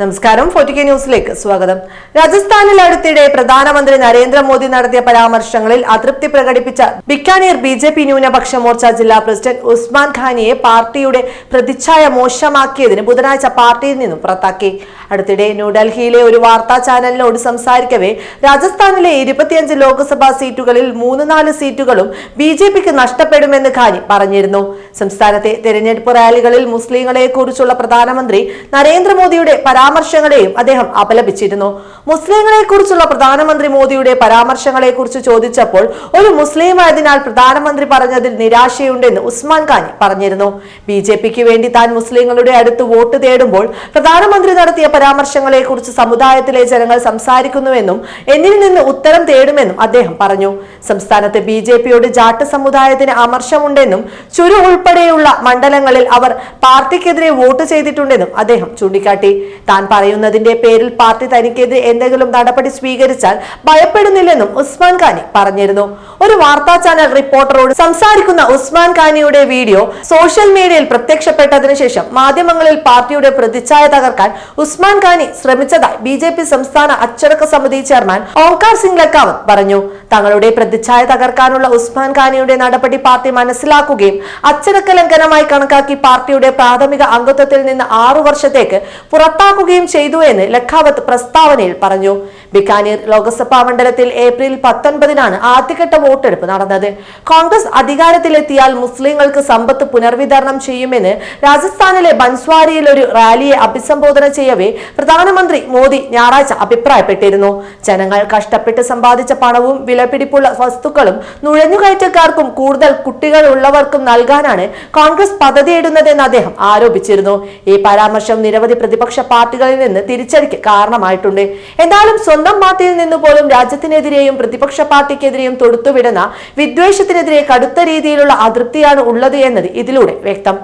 നമസ്കാരം. ഫോർട്ടി ന്യൂസിലേക്ക് സ്വാഗതം. രാജസ്ഥാനിൽ അടുത്തിടെ പ്രധാനമന്ത്രി നരേന്ദ്രമോദി നടത്തിയ പരാമർശങ്ങളിൽ അതൃപ്തി പ്രകടിപ്പിച്ച ബിക്കാനീർ ബി ജെ പി ന്യൂനപക്ഷ മോർച്ച ജില്ലാ പ്രസിഡന്റ് ഉസ്മാൻ ഖാനിയെ പാർട്ടിയുടെ പ്രതിച്ഛായ മോശമാക്കിയതിന് ബുധനാഴ്ച പാർട്ടിയിൽ നിന്നും പുറത്താക്കി. അടുത്തിടെ ന്യൂഡൽഹിയിലെ ഒരു വാർത്താ ചാനലിനോട് സംസാരിക്കവേ രാജസ്ഥാനിലെ ഇരുപത്തിയഞ്ച് ലോക്സഭാ സീറ്റുകളിൽ മൂന്ന് നാല് സീറ്റുകളും ബി ജെ പിക്ക് നഷ്ടപ്പെടുമെന്ന് ഖാനി പറഞ്ഞിരുന്നു. സംസ്ഥാനത്തെ തെരഞ്ഞെടുപ്പ് റാലികളിൽ മുസ്ലിങ്ങളെ കുറിച്ചുള്ള പ്രധാനമന്ത്രി നരേന്ദ്രമോദിയുടെ പരാമർശങ്ങളെയും അദ്ദേഹം അപലപിച്ചിരുന്നു. മുസ്ലിങ്ങളെ കുറിച്ചുള്ള പ്രധാനമന്ത്രി മോദിയുടെ പരാമർശങ്ങളെ കുറിച്ച് ചോദിച്ചപ്പോൾ ഒരു മുസ്ലിം ആയതിനാൽ പ്രധാനമന്ത്രി പറഞ്ഞതിൽ നിരാശയുണ്ടെന്ന് ഉസ്മാൻ ഖാനി പറഞ്ഞിരുന്നു. ബി ജെ പിക്ക് വേണ്ടി താൻ മുസ്ലിങ്ങളുടെ അടുത്ത് വോട്ട് തേടുമ്പോൾ പ്രധാനമന്ത്രി നടത്തിയ പരാമർശങ്ങളെ കുറിച്ച് സമുദായത്തിലെ ജനങ്ങൾ സംസാരിക്കുന്നുവെന്നും എന്നിൽ നിന്ന് ഉത്തരം തേടുമെന്നും അദ്ദേഹം പറഞ്ഞു. സംസ്ഥാനത്ത് ബി ജെ പിയോട് ജാട്ട് സമുദായത്തിന് അമർഷമുണ്ടെന്നും ചുരു ഉൾപ്പെടെയുള്ള മണ്ഡലങ്ങളിൽ അവർ പാർട്ടിക്കെതിരെ വോട്ട് ചെയ്തിട്ടുണ്ടെന്നും അദ്ദേഹം ചൂണ്ടിക്കാട്ടി. താൻ പറയുന്നതിന്റെ പേരിൽ പാർട്ടി തനിക്കെതിരെ എന്തെങ്കിലും നടപടി സ്വീകരിച്ചാൽ ഭയപ്പെടുന്നില്ലെന്നും ഉസ്മാൻ ഖാനി പറഞ്ഞിരുന്നു. ഒരു വാർത്താ ചാനൽ റിപ്പോർട്ടറോട് സംസാരിക്കുന്ന ഉസ്മാൻ ഖാനിയുടെ വീഡിയോ സോഷ്യൽ മീഡിയയിൽ പ്രത്യക്ഷപ്പെട്ടതിനു ശേഷം മാധ്യമങ്ങളിൽ പാർട്ടിയുടെ പ്രതിച്ഛായ തകർക്കാൻ ഉസ്മാൻ ഖാനി ശ്രമിച്ചതായി ബി സംസ്ഥാന അച്ചടക്ക സമിതി ചെയർമാൻ ഓംകാർ സിംഗ് ലക്കാവത്ത് പറഞ്ഞു. തങ്ങളുടെ പ്രതിച്ഛായ തകർക്കാനുള്ള ഉസ്മാൻ ഖാനിയുടെ നടപടി പാർട്ടി മനസ്സിലാക്കുകയും അച്ചടക്ക ലംഘനമായി കണക്കാക്കി പാർട്ടിയുടെ പ്രാഥമിക അംഗത്വത്തിൽ നിന്ന് ആറു വർഷത്തേക്ക് പുറത്താക്കുകയും ചെയ്തു എന്ന് ലഖാവത്ത് പ്രസ്താവനയിൽ പറഞ്ഞു. ബിക്കാനീർ ലോക്സഭാ മണ്ഡലത്തിൽ ഏപ്രിൽ പത്തൊൻപതിനാണ് ആദ്യഘട്ട വോട്ടെടുപ്പ് നടന്നത്. കോൺഗ്രസ് അധികാരത്തിലെത്തിയാൽ മുസ്ലിങ്ങൾക്ക് സമ്പത്ത് പുനർവിതരണം ചെയ്യുമെന്ന് രാജസ്ഥാനിലെ ബൻസ്വാരിയിൽ ഒരു റാലിയെ അഭിസംബോധന ചെയ്യവേ പ്രധാനമന്ത്രി മോദി ഞായറാഴ്ച അഭിപ്രായപ്പെട്ടിരുന്നു. ജനങ്ങൾ കഷ്ടപ്പെട്ട് സമ്പാദിച്ച പണവും വിലപിടിപ്പുള്ള വസ്തുക്കളും നുഴഞ്ഞുകയറ്റക്കാർക്കും കൂടുതൽ കുട്ടികൾ ഉള്ളവർക്കും നൽകാനാണ് കോൺഗ്രസ് പദ്ധതിയിടുന്നതെന്ന് അദ്ദേഹം ആരോപിച്ചിരുന്നു. ഈ പരാമർശം നിരവധി പ്രതിപക്ഷ പാർട്ടികളിൽ നിന്ന് തിരിച്ചടിക്ക് കാരണമായിട്ടുണ്ട്. എന്നാലും സ്വന്തം പാർട്ടിയിൽ നിന്ന് പോലും രാജ്യത്തിനെതിരെയും പ്രതിപക്ഷ പാർട്ടിക്കെതിരെയും തൊടുത്തുവിടുന്ന വിദ്വേഷത്തിനെതിരെ കടുത്ത രീതിയിലുള്ള അതൃപ്തിയാണ് ഉള്ളത് എന്നത് ഇതിലൂടെ വ്യക്തം.